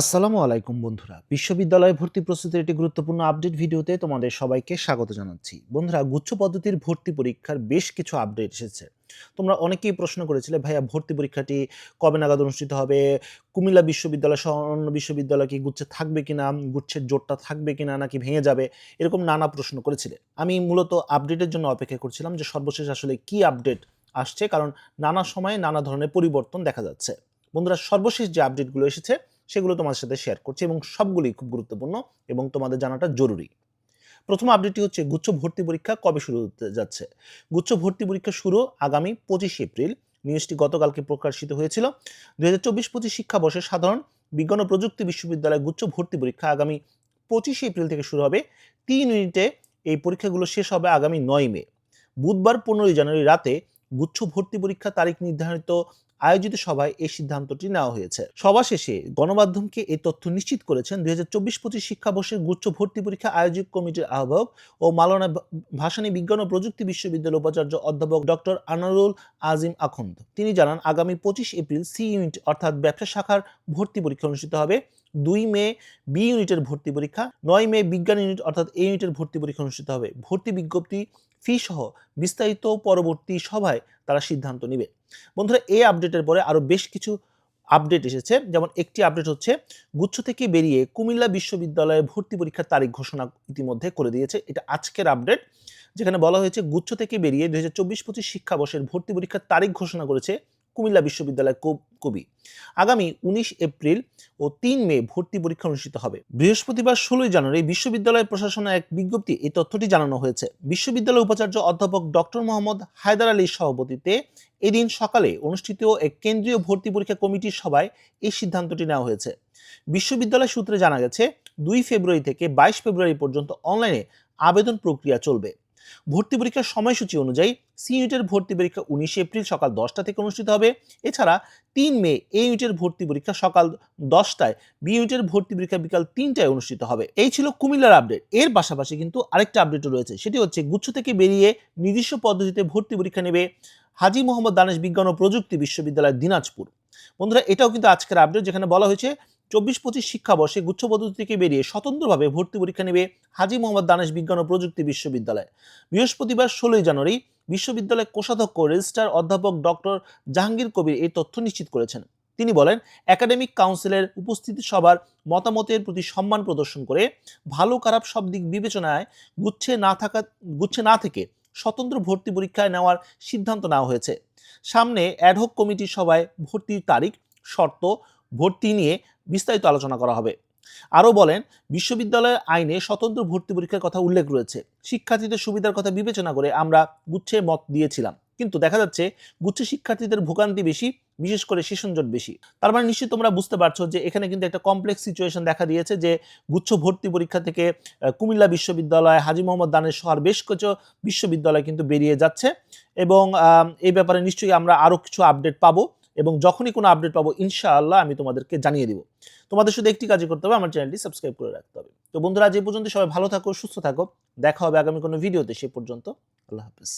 আসসালামু আলাইকুম বন্ধুরা। বিশ্ববিদ্যালয়ে ভর্তি প্রস্তুতির একটি গুরুত্বপূর্ণ আপডেট ভিডিওতে তোমাদের সবাইকে স্বাগত জানাচ্ছি। বন্ধুরা, গুচ্ছ পদ্ধতির ভর্তি পরীক্ষার বেশ কিছু আপডেট এসেছে। তোমরা অনেকেই প্রশ্ন করেছিলে, ভাইয়া, ভর্তি পরীক্ষাটি কবে নাগাদ অনুষ্ঠিত হবে? কুমিল্লা বিশ্ববিদ্যালয় সহ অন্য বিশ্ববিদ্যালয় কি গুচ্ছে থাকবে কি না গুচ্ছের জোটটা থাকবে কি না নাকি ভেঙে যাবে? এরকম নানা প্রশ্ন করেছিলে। আমি মূলত আপডেটের জন্য অপেক্ষা করছিলাম যে সর্বশেষ আসলে কি আপডেট আসছে, কারণ নানা সময়ে নানা ধরনের পরিবর্তন দেখা যাচ্ছে। বন্ধুরা, সর্বশেষ যে আপডেটগুলো এসেছে সেগুলো তোমাদের সাথে শেয়ার করছি এবং সবগুলোই খুব গুরুত্বপূর্ণ এবং তোমাদের জানাটা জরুরি। প্রথম আপডেটটি হচ্ছে গুচ্ছ ভর্তি পরীক্ষা কবে শুরু হতে যাচ্ছে? গুচ্ছ ভর্তি পরীক্ষা শুরু আগামী পঁচিশে এপ্রিল। নিউজটি গতকালকে প্রকাশিত হয়েছিল। দুই হাজার চব্বিশ পঁচিশ শিক্ষাবর্ষে সাধারণ বিজ্ঞান ও প্রযুক্তি বিশ্ববিদ্যালয় গুচ্ছ ভর্তি পরীক্ষা আগামী পঁচিশে এপ্রিল থেকে শুরু হবে। তিন ইউনিটে এই পরীক্ষাগুলো শেষ হবে আগামী নয় মে। বুধবার পনেরোই জানুয়ারি রাতে গুচ্ছ ভর্তি পরীক্ষা তারিখ নির্ধারিত আয়োজিত সভায় এই সিদ্ধান্তটি নেওয়া হয়েছে। সভা শেষে গণমাধ্যমকে এই তথ্য নিশ্চিত করেছেন দুই হাজার চব্বিশ পঁচিশ শিক্ষাবর্ষের গুচ্ছ ভর্তি পরীক্ষা আয়োজক কমিটির আহ্বায়ক ও মালনা ভাসানী বিজ্ঞান ও প্রযুক্তি বিশ্ববিদ্যালয়ের উপাচার্য অধ্যাপক ডক্টর আনারুল আজিম আখন্দ। তিনি জানান, আগামী পঁচিশ এপ্রিল সি ইউনিট অর্থাৎ ব্যবসা শাখার ভর্তি পরীক্ষা অনুষ্ঠিত হবে। দুই মে বি ইউনিটের ভর্তি পরীক্ষা, নয় মে বিজ্ঞান ইউনিট অর্থাৎ এ ইউনিটের ভর্তি পরীক্ষা অনুষ্ঠিত হবে। ভর্তি বিজ্ঞপ্তি ফি সহ বিস্তারিত পরবর্তী সভায় তারা সিদ্ধান্ত নেবে। বন্ধুরা, এই আপডেটের পরে আরও বেশ কিছু আপডেট এসেছে। যেমন একটি আপডেট হচ্ছে, গুচ্ছ থেকে বেরিয়ে কুমিল্লা বিশ্ববিদ্যালয়ে ভর্তি পরীক্ষার তারিখ ঘোষণা ইতিমধ্যে করে দিয়েছে। এটা আজকের আপডেট, যেখানে বলা হয়েছে, গুচ্ছ থেকে বেরিয়ে দু হাজার চব্বিশ পঁচিশ শিক্ষাবর্ষের ভর্তি পরীক্ষার তারিখ ঘোষণা করেছে কুমিল্লা বিশ্ববিদ্যালয় কবি। আগামী উনিশ এপ্রিল ও তিন মে ভর্তি পরীক্ষা অনুষ্ঠিত হবে। বৃহস্পতিবার ষোলোই জানুয়ারি বিশ্ববিদ্যালয় প্রশাসনের এক বিজ্ঞপ্তি এই তথ্যটি জানানো হয়েছে। বিশ্ববিদ্যালয় উপাচার্য অধ্যাপক ডক্টর মোহাম্মদ হায়দার আলীর সভাপতিতে এদিন সকালে অনুষ্ঠিত এক কেন্দ্রীয় ভর্তি পরীক্ষা কমিটির সভায় এই সিদ্ধান্তটি নেওয়া হয়েছে। বিশ্ববিদ্যালয় সূত্রে জানা গেছে, দুই ফেব্রুয়ারি থেকে বাইশ ফেব্রুয়ারি পর্যন্ত অনলাইনে আবেদন প্রক্রিয়া চলবে। ভর্তি পরীক্ষার সময়সূচি অনুযায়ী সি ইউনিটের ভর্তি পরীক্ষা উনিশে এপ্রিল সকাল দশটা থেকে অনুষ্ঠিত হবে। এছাড়া তিন মে এ ইউনিটের ভর্তি পরীক্ষা সকাল দশটায় বি ইউনিটের ভর্তি পরীক্ষা বিকাল তিনটায় অনুষ্ঠিত হবে। এই ছিল কুমিল্লার আপডেট এর পাশাপাশি কিন্তু আরেকটা আপডেটও রয়েছে, সেটি হচ্ছে গুচ্ছ থেকে বেরিয়ে নিজস্ব পদ্ধতিতে ভর্তি পরীক্ষা নেবে হাজি মোহাম্মদ দানেশ বিজ্ঞান ও প্রযুক্তি বিশ্ববিদ্যালয় দিনাজপুর। বন্ধুরা, এটাও কিন্তু আজকের আপডেট যেখানে বলা হয়েছে চব্বিশ পঁচিশ শিক্ষাবর্ষে গুচ্ছ পদ্ধতি থেকে বেরিয়ে স্বতন্ত্রভাবে ভর্তি পরীক্ষা নেবে হাজি মোহাম্মদ দানেশ বিজ্ঞান ও প্রযুক্তি বিশ্ববিদ্যালয়। বৃহস্পতিবার ষোলোই জানুয়ারি বিশ্ববিদ্যালয়ের কোষাধ্যক্ষ, রেজিস্ট্রার অধ্যাপক ডক্টর জাহাঙ্গীর কবির এই তথ্য নিশ্চিত করেছেন। তিনি বলেন, একাডেমিক কাউন্সিলের উপস্থিতি সবার মতামতের প্রতি সম্মান প্রদর্শন করে ভালো খারাপ সব দিক বিবেচনায় গুচ্ছে না থাকা, গুচ্ছে না থেকে স্বতন্ত্র ভর্তি পরীক্ষায় নেওয়ার সিদ্ধান্ত নেওয়া হয়েছে। সামনে অ্যাডহক কমিটির সভায় ভর্তির তারিখ, শর্ত, ভর্তি নিয়ে বিস্তারিত আলোচনা করা হবে। আরও বলেন, বিশ্ববিদ্যালয়ের আইনে স্বতন্ত্র ভর্তি পরীক্ষার কথা উল্লেখ রয়েছে। শিক্ষার্থীদের সুবিধার কথা বিবেচনা করে আমরা গুচ্ছে মত দিয়েছিলাম। কিন্তু দেখা যাচ্ছে গুচ্ছে শিক্ষার্থীদের ভোগান্তি বেশি, বিশেষ করে সেশনজট বেশি। তার মানে নিশ্চয়ই তোমরা বুঝতে পারছ যে এখানে কিন্তু একটা কমপ্লেক্স সিচুয়েশন দেখা দিয়েছে যে গুচ্ছ ভর্তি পরীক্ষা থেকে কুমিল্লা বিশ্ববিদ্যালয়, হাজি মোহাম্মদ দানের শহর বেশ কিছু বিশ্ববিদ্যালয় কিন্তু বেরিয়ে যাচ্ছে এবং এই ব্যাপারে নিশ্চয়ই আমরা আরও কিছু আপডেট পাবো এবং যখনই কোনো আপডেট পাবো, ইনশাআল্লাহ আমি তোমাদেরকে জানিয়ে দিব। তোমাদের শুধু একটি কাজই করতে হবে, আমার চ্যানেলটি সাবস্ক্রাইব করে রাখতে হবে। তো বন্ধুরা যে পর্যন্ত সবাই ভালো থাকো, সুস্থ থাকো। দেখা হবে আগামী কোনো ভিডিওতে সে পর্যন্ত। আল্লাহ হাফিজ।